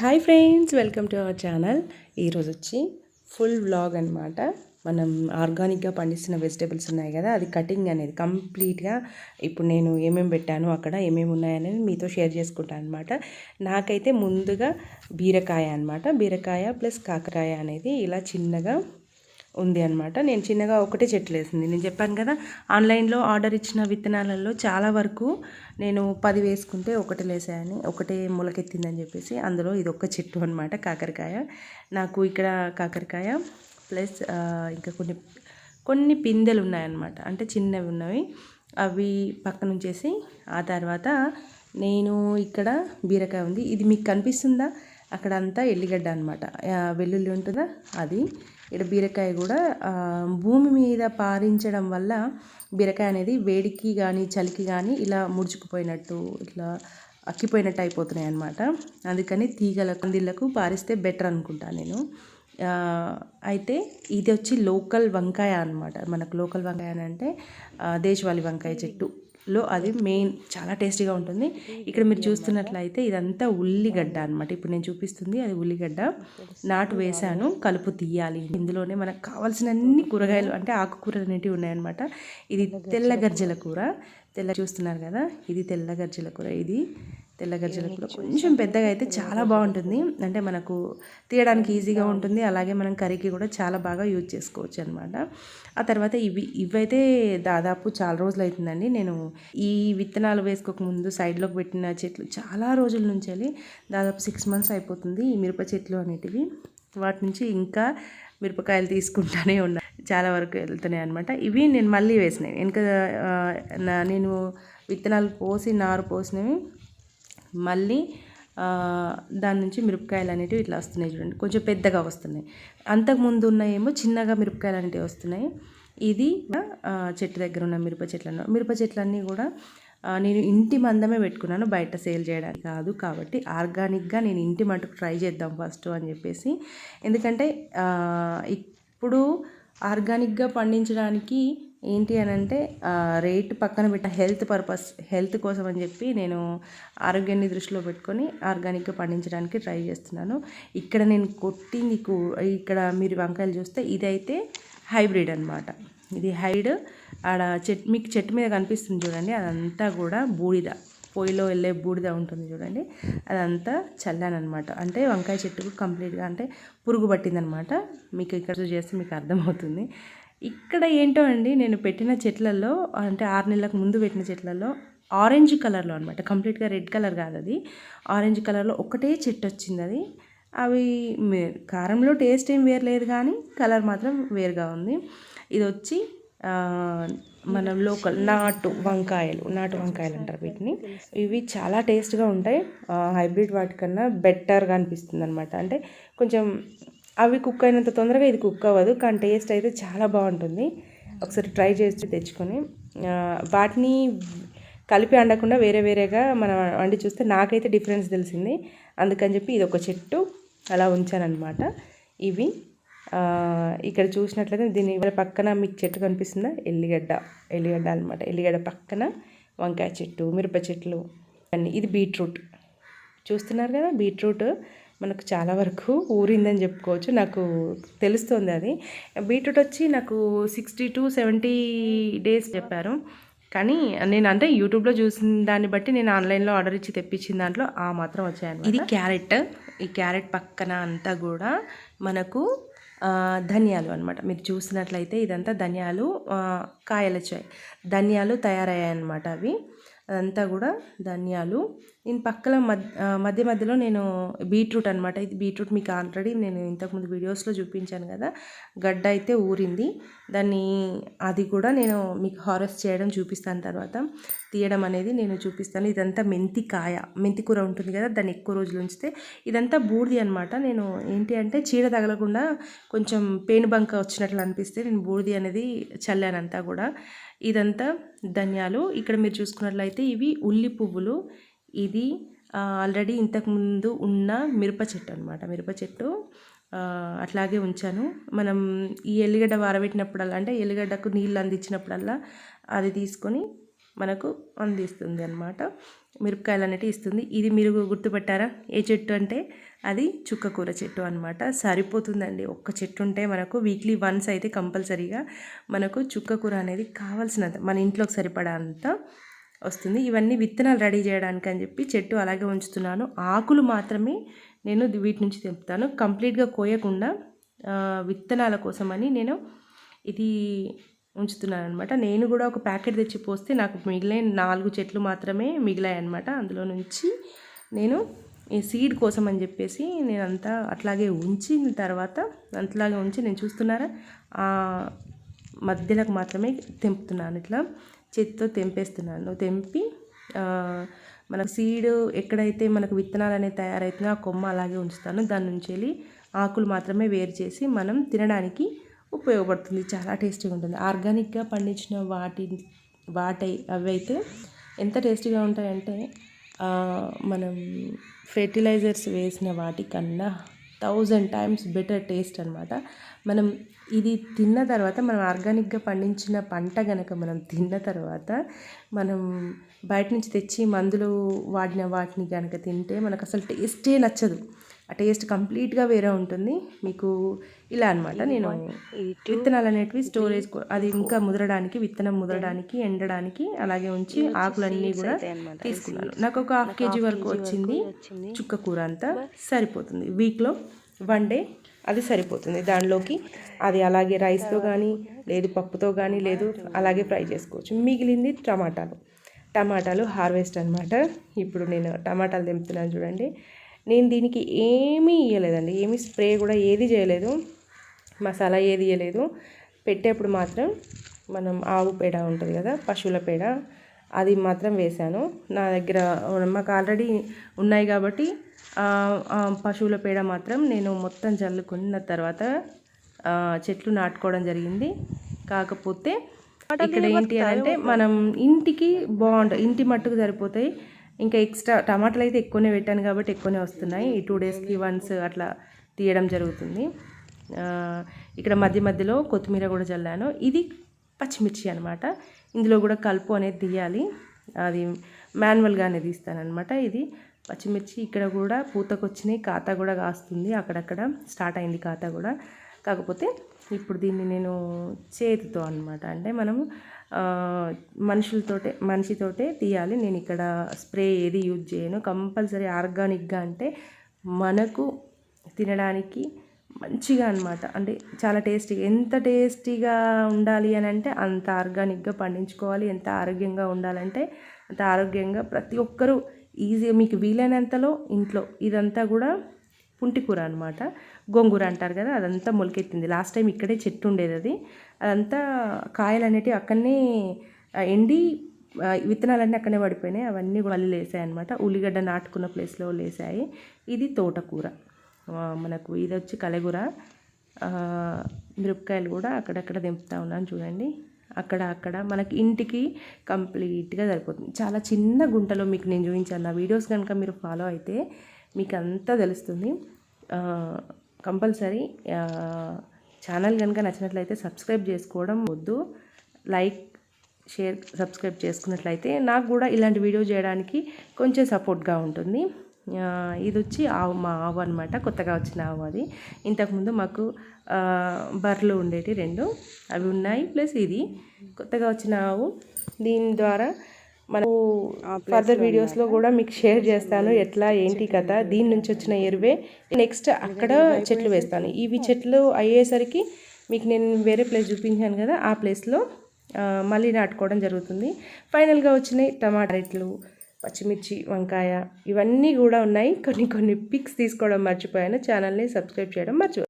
Hi friends welcome to our channel. ఈరోజు వచ్చి full vlog అనమాట మనం ఆర్గానిక్గా పండిస్తున్న వెజిటేబుల్స్ ఉన్నాయి కదా అది కటింగ్ అనేది కంప్లీట్గా ఇప్పుడు నేను ఏమేమి పెట్టాను అక్కడ ఏమేమి ఉన్నాయనేది మీతో షేర్ చేసుకుంటాను అనమాట నాకైతే ముందుగా బీరకాయ అనమాట బీరకాయ ప్లస్ కాకరాయ అనేది ఇలా చిన్నగా ఉంది అనమాట నేను చిన్నగా ఒకటే చెట్లు వేసింది. నేను చెప్పాను కదా ఆన్లైన్లో ఆర్డర్ ఇచ్చిన విత్తనాలలో చాలా వరకు నేను పది వేసుకుంటే ఒకటి లేసాయని ఒకటే మొలకెత్తిందని చెప్పేసి అందులో ఇది ఒక్క చెట్టు అనమాట కాకరకాయ. నాకు ఇక్కడ కాకరకాయ ప్లస్ ఇంకా కొన్ని కొన్ని పిందెలు ఉన్నాయన్నమాట. అంటే చిన్నవి ఉన్నవి. అవి పక్క నుంచేసి ఆ తర్వాత నేను ఇక్కడ బీరకాయ ఉంది. ఇది మీకు కనిపిస్తుందా? అక్కడ అంతా ఎల్లిగడ్డ అనమాట వెల్లుల్లి ఉంటుందా? అది. ఇక్కడ బీరకాయ కూడా భూమి మీద పారించడం వల్ల బీరకాయ అనేది వేడికి కానీ చలికి కానీ ఇలా ముడుచుకుపోయినట్టు ఇట్లా అక్కిపోయినట్టు అయిపోతున్నాయి అనమాట అందుకని తీగల కందిళ్ళకు పారిస్తే బెటర్ అనుకుంటా నేను. అయితే ఇది వచ్చి లోకల్ వంకాయ అనమాట మనకు లోకల్ వంకాయ అని అంటే దేశవాళీ వంకాయ చెట్టు. లో అది మెయిన్ చాలా టేస్టీగా ఉంటుంది. ఇక్కడ మీరు చూస్తున్నట్లయితే ఇదంతా ఉల్లిగడ్డ అనమాట ఇప్పుడు నేను చూపిస్తుంది అది ఉల్లిగడ్డ. నాటు వేశాను కలుపు తీయాలి. ఇందులోనే మనకు కావాల్సిన అన్ని కూరగాయలు అంటే ఆకుకూరలు అనేటివి ఉన్నాయన్నమాట. ఇది తెల్ల గర్జల కూర. తెల్ల చూస్తున్నారు కదా? ఇది తెల్ల గర్జల కూర ఇది. తెల్ల గర్జల కూర. కొంచెం పెద్దగా అయితే చాలా బాగుంటుంది. అంటే మనకు తీయడానికి ఈజీగా ఉంటుంది. అలాగే మనం కర్రీకి కూడా చాలా బాగా యూజ్ చేసుకోవచ్చు అనమాట ఆ తర్వాత ఇవి ఇవైతే దాదాపు చాలా రోజులు అవుతుందండి నేను ఈ విత్తనాలు వేసుకోక ముందు సైడ్లోకి పెట్టిన చెట్లు చాలా రోజుల నుంచి వెళ్ళి దాదాపు సిక్స్ మంత్స్ అయిపోతుంది ఈ మిరప చెట్లు అనేటివి. వాటి నుంచి ఇంకా మిరపకాయలు తీసుకుంటానే ఉన్నా. చాలా వరకు వెళ్తున్నాయి అనమాట. ఇవి నేను మళ్ళీ వేసినవి. వెనుక నేను విత్తనాలు పోసి నారు పోసినవి మళ్ళీ దాని నుంచి మిరపకాయలు అనేటివి ఇట్లా వస్తున్నాయి చూడండి. కొంచెం పెద్దగా వస్తున్నాయి. అంతకుముందు ఉన్నాయేమో చిన్నగా మిరపకాయలు అనేటివి వస్తున్నాయి. ఇది చెట్టు దగ్గర ఉన్న మిరప చెట్లను. మిరప చెట్లన్నీ కూడా నేను ఇంటి మందమే పెట్టుకున్నాను బయట సేల్ చేయడానికి కాదు కాబట్టి ఆర్గానిక్గా నేను ఇంటి మటుకు ట్రై చేద్దాం ఫస్ట్ అని చెప్పేసి. ఎందుకంటే ఇప్పుడు ఆర్గానిక్గా పండించడానికి ఏంటి అని అంటే రేట్ పక్కన పెట్ట హెల్త్ పర్పస్ హెల్త్ కోసం అని చెప్పి నేను ఆరోగ్యాన్ని దృష్టిలో పెట్టుకొని ఆర్గానిక్గా పండించడానికి ట్రై చేస్తున్నాను. ఇక్కడ నేను కొట్టింది ఇక్కడ మీరు వంకాయలు చూస్తే ఇదైతే హైబ్రిడ్ అనమాట ఇది హైడ్ ఆడ చెట్ మీకు చెట్టు మీద కనిపిస్తుంది చూడండి అదంతా కూడా బూడిద. పొయ్యిలో వెళ్ళే బూడిద ఉంటుంది చూడండి అదంతా చల్లానమాట అంటే వంకాయ చెట్టుకు కంప్లీట్గా అంటే పురుగు పట్టిందనమాట మీకు ఇక్కడ చేస్తే మీకు అర్థమవుతుంది. ఇక్కడ ఏంటో అండి నేను పెట్టిన చెట్లలో అంటే ఆరు నెలలకు ముందు పెట్టిన చెట్లలో ఆరెంజ్ కలర్లో అనమాట కంప్లీట్గా రెడ్ కలర్ కాదు అది. ఆరెంజ్ కలర్లో ఒకటే చెట్టు వచ్చింది అది. అవి కారంలో టేస్ట్ ఏం వేరు లేదు కానీ కలర్ మాత్రం వేరుగా ఉంది. ఇది వచ్చి మనం లోకల్ నాటు వంకాయలు నాటు వంకాయలు అంటారు వీటిని. ఇవి చాలా టేస్ట్గా ఉంటాయి. హైబ్రిడ్ వాటికన్నా బెటర్గా అనిపిస్తుంది అనమాట అంటే కొంచెం అవి కుక్ అయినంత తొందరగా ఇది కుక్ అవ్వదు కానీ టేస్ట్ అయితే చాలా బాగుంటుంది. ఒకసారి ట్రై చేసి తెచ్చుకొని వాటిని కలిపి అండకుండా వేరే వేరేగా మనం వండి చూస్తే నాకైతే డిఫరెన్స్ తెలిసింది. అందుకని చెప్పి ఇది ఒక చెట్టు అలా ఉంచానమాట ఇవి ఇక్కడ చూసినట్లయితే దీని పక్కన మీకు చెట్టు కనిపిస్తుందా? ఎల్లిగడ్డ ఎల్లిగడ్డ అనమాట ఎల్లిగడ్డ పక్కన వంకాయ చెట్టు మిరప చెట్లు ఇది బీట్రూట్. చూస్తున్నారు కదా బీట్రూట్. మనకు చాలా వరకు ఊరిందని చెప్పుకోవచ్చు. నాకు తెలుస్తుంది అది. బీట్రూట్ వచ్చి నాకు సిక్స్టీ టు సెవెంటీ డేస్ చెప్పారు. కానీ నేను అంటే యూట్యూబ్లో చూసిన దాన్ని బట్టి నేను ఆన్లైన్లో ఆర్డర్ ఇచ్చి తెప్పించిన దాంట్లో ఆ మాత్రం వచ్చాయని ఇది క్యారెట్. ఈ క్యారెట్ పక్కన అంతా కూడా మనకు ధనియాలు అనమాట మీరు చూసినట్లయితే ఇదంతా ధనియాలు కాయలు వచ్చాయి ధనియాలు తయారయ్యాయి అనమాట అవి. అదంతా కూడా ధనియాలు. నేను పక్కన మధ్య మధ్యలో నేను బీట్రూట్ అనమాట ఇది బీట్రూట్ మీకు ఆల్రెడీ నేను ఇంతకుముందు వీడియోస్లో చూపించాను కదా. గడ్డ అయితే ఊరింది. దాన్ని అది కూడా నేను మీకు హారెస్ట్ చేయడం చూపిస్తాను తర్వాత. తీయడం అనేది నేను చూపిస్తాను. ఇదంతా మెంతి కాయ. మెంతి కూర ఉంటుంది కదా దాన్ని ఎక్కువ రోజులు ఉంచితే. ఇదంతా బూడిది అనమాట నేను ఏంటి అంటే చీడ తగలకుండా కొంచెం పేను బంక వచ్చినట్లు అనిపిస్తే నేను బూడిది అనేది చల్లానంతా కూడా. ఇదంతా ధనియాలు. ఇక్కడ మీరు చూసుకున్నట్లయితే ఇవి ఉల్లి పువ్వులు. ఇది ఆల్రెడీ ఇంతకుముందు ఉన్న మిరప చెట్టు అనమాట మిరప చెట్టు అట్లాగే ఉంచాను. మనం ఈ ఎల్లిగడ్డ వారబెట్టినప్పుడల్లా అంటే ఎల్లిగడ్డకు నీళ్ళు అందించినప్పుడల్లా అది తీసుకొని మనకు అందిస్తుంది అనమాట మిరపకాయలు అనేటివి ఇస్తుంది. ఇది మీరు గుర్తుపెట్టారా? ఏ చెట్టు అంటే? అది చుక్కకూర చెట్టు అనమాట సరిపోతుందండి. ఒక్క చెట్టు ఉంటే మనకు వీక్లీ వన్స్ అయితే కంపల్సరీగా మనకు చుక్కకూర అనేది కావాల్సినంత మన ఇంట్లోకి సరిపడా అంత వస్తుంది. ఇవన్నీ విత్తనాలు రెడీ చేయడానికి అని చెప్పి చెట్టు అలాగే ఉంచుతున్నాను. ఆకులు మాత్రమే నేను వీటి నుంచి తెంపుతాను. కంప్లీట్గా కోయకుండా విత్తనాల కోసమని నేను ఇది ఉంచుతున్నాను అనమాట నేను కూడా ఒక ప్యాకెట్ తెచ్చి పోస్తే నాకు మిగిలిన నాలుగు చెట్లు మాత్రమే మిగిలాయి అనమాట అందులో నుంచి నేను ఈ సీడ్ కోసం అని చెప్పేసి నేను అంతా అట్లాగే ఉంచిన తర్వాత అంతలాగే ఉంచి నేను చూస్తున్నారా? మధ్యలోకి మాత్రమే తెంపుతున్నాను. ఇట్లా చేతితో తెంపేస్తున్నాను. తెంపి మనకు సీడ్ ఎక్కడైతే మనకు విత్తనాలు అనేవి తయారవుతుందో ఆ కొమ్మ అలాగే ఉంచుతాను. దాని నుంచి వెళ్ళి ఆకులు మాత్రమే వేరు చేసి మనం తినడానికి ఉపయోగపడుతుంది. చాలా టేస్టీగా ఉంటుంది. ఆర్గానిక్గా పండించిన వాటి వాటి అవి అయితే ఎంత టేస్టీగా ఉంటాయంటే మనం ఫెర్టిలైజర్స్ వేసిన వాటికన్నా థౌజండ్ టైమ్స్ బెటర్ టేస్ట్ అనమాట మనం ఇది తిన్న తర్వాత మనం ఆర్గానిక్గా పండించిన పంట కనుక మనం తిన్న తర్వాత మనం బయట నుంచి తెచ్చి మందులు వాడిన వాటిని కనుక తింటే మనకు అసలు టేస్టే నచ్చదు. ఆ టేస్ట్ కంప్లీట్గా వేరే ఉంటుంది. మీకు ఇలా అనమాట నేను విత్తనాలు అనేటివి స్టోరేజ్ అది ఇంకా ముదరడానికి విత్తనం ముదరడానికి ఎండడానికి అలాగే ఉంచి ఆకులన్నీ కూడా తీసుకున్నాను. నాకు ఒక హాఫ్ కేజీ వరకు వచ్చింది. చుక్క కూర అంతా సరిపోతుంది. వీక్లో వన్ డే అది సరిపోతుంది. దానిలోకి అది అలాగే రైస్తో కానీ లేదు పప్పుతో కానీ లేదు అలాగే ఫ్రై చేసుకోవచ్చు. మిగిలింది టమాటాలు. టమాటాలు హార్వెస్ట్ అనమాట ఇప్పుడు నేను టమాటాలు తెంపుతున్నాను చూడండి. నేను దీనికి ఏమీ ఇవ్వలేదండి ఏమీ స్ప్రే కూడా ఏది చేయలేదు మసాలా ఏది ఇవ్వలేదు పెట్టేప్పుడు మాత్రం మనం ఆవు పేడ ఉంటుంది కదా పశువుల పేడ అది మాత్రం వేశాను. నా దగ్గర మాకు ఆల్రెడీ ఉన్నాయి కాబట్టి పశువుల పేడ మాత్రం నేను మొత్తం చల్లుకున్న తర్వాత చెట్లు నాటుకోవడం జరిగింది. కాకపోతే ఇక్కడ ఏంటి అంటే మనం ఇంటికి బాగుంటుంది ఇంటి మట్టుకు సరిపోతాయి. ఇంకా ఎక్స్ట్రా టమాటాలు అయితే ఎక్కువనే పెట్టాను కాబట్టి ఎక్కువనే వస్తున్నాయి. ఈ టూ డేస్కి వన్స్ అట్లా తీయడం జరుగుతుంది. ఇక్కడ మధ్య మధ్యలో కొత్తిమీర కూడా చల్లాను. ఇది పచ్చిమిర్చి అనమాట ఇందులో కూడా కలుపు అనేది తీయాలి. అది మాన్యువల్గానే తీస్తానమాట ఇది. పచ్చిమిర్చి ఇక్కడ కూడా పూతకొచ్చినాయి ఖాతా కూడా కాస్తుంది అక్కడక్కడ. స్టార్ట్ అయింది ఖాతా కూడా. కాకపోతే ఇప్పుడు దీన్ని నేను చేతితో అనమాట అంటే మనము మనుషులతోటే మనిషితోటే తీయాలి. నేను ఇక్కడ స్ప్రే ఏది యూజ్ చేయను. కంపల్సరీ ఆర్గానిక్గా అంటే మనకు తినడానికి మంచిగా అనమాట అంటే చాలా టేస్టీగా ఎంత టేస్టీగా ఉండాలి అని అంటే అంత ఆర్గానిక్గా పండించుకోవాలి. ఎంత ఆరోగ్యంగా ఉండాలంటే అంత ఆరోగ్యంగా ప్రతి ఒక్కరూ ఈజీగా మీకు వీలైనంతలో ఇంట్లో ఇదంతా కూడా పుంటికూర అనమాట గోంగూర అంటారు కదా అదంతా మొలకెత్తింది. లాస్ట్ టైం ఇక్కడే చెట్టు ఉండేది అది. అదంతా కాయలు అనేటివి అక్కడనే ఎండి విత్తనాలన్నీ అక్కడనే పడిపోయినాయి. అవన్నీ కూడా మళ్ళీ లేసాయి అనమాట ఉల్లిగడ్డ నాటుకున్న ప్లేస్లో లేసాయి. ఇది తోటకూర. మనకు ఇది వచ్చి కలగూర. మిరపకాయలు కూడా అక్కడక్కడ దింపుతా ఉన్నాను చూడండి. అక్కడ అక్కడ మనకి ఇంటికి కంప్లీట్గా సరిపోతుంది. చాలా చిన్న గుంటలో మీకు నేను చూపించాను. నా వీడియోస్ కనుక మీరు ఫాలో అయితే మీకు అంతా తెలుస్తుంది కంపల్సరీ ఛానల్ కనుక నచ్చినట్లయితే సబ్స్క్రైబ్ చేసుకోవడం వద్దు. లైక్ షేర్ సబ్స్క్రైబ్ చేసుకున్నట్లయితే నాకు కూడా ఇలాంటి వీడియో చేయడానికి కొంచెం సపోర్ట్గా ఉంటుంది. ఇది వచ్చి ఆవు మా ఆవు అనమాట కొత్తగా వచ్చిన ఆవు అది. ఇంతకుముందు మాకు బర్రెలు ఉండేవి రెండు. అవి ఉన్నాయి ప్లస్ ఇది. కొత్తగా వచ్చిన ఆవు. దీని ద్వారా మనకు ఫర్దర్ వీడియోస్లో కూడా మీకు షేర్ చేస్తాను. ఎట్లా ఏంటి కథ? దీని నుంచి వచ్చిన ఎరువే. నెక్స్ట్ అక్కడ చెట్లు వేస్తాను. ఇవి చెట్లు అయ్యేసరికి మీకు నేను వేరే ప్లేస్ చూపించాను కదా ఆ ప్లేస్లో మళ్ళీ నాటుకోవడం జరుగుతుంది. ఫైనల్గా వచ్చినాయి టమాటా రేట్లు పచ్చిమిర్చి వంకాయ. ఇవన్నీ కూడా ఉన్నాయి. కొన్ని కొన్ని పిక్స్ తీసుకోవడం మర్చిపోయాను. ఛానల్ని సబ్స్క్రైబ్ చేయడం మర్చిపో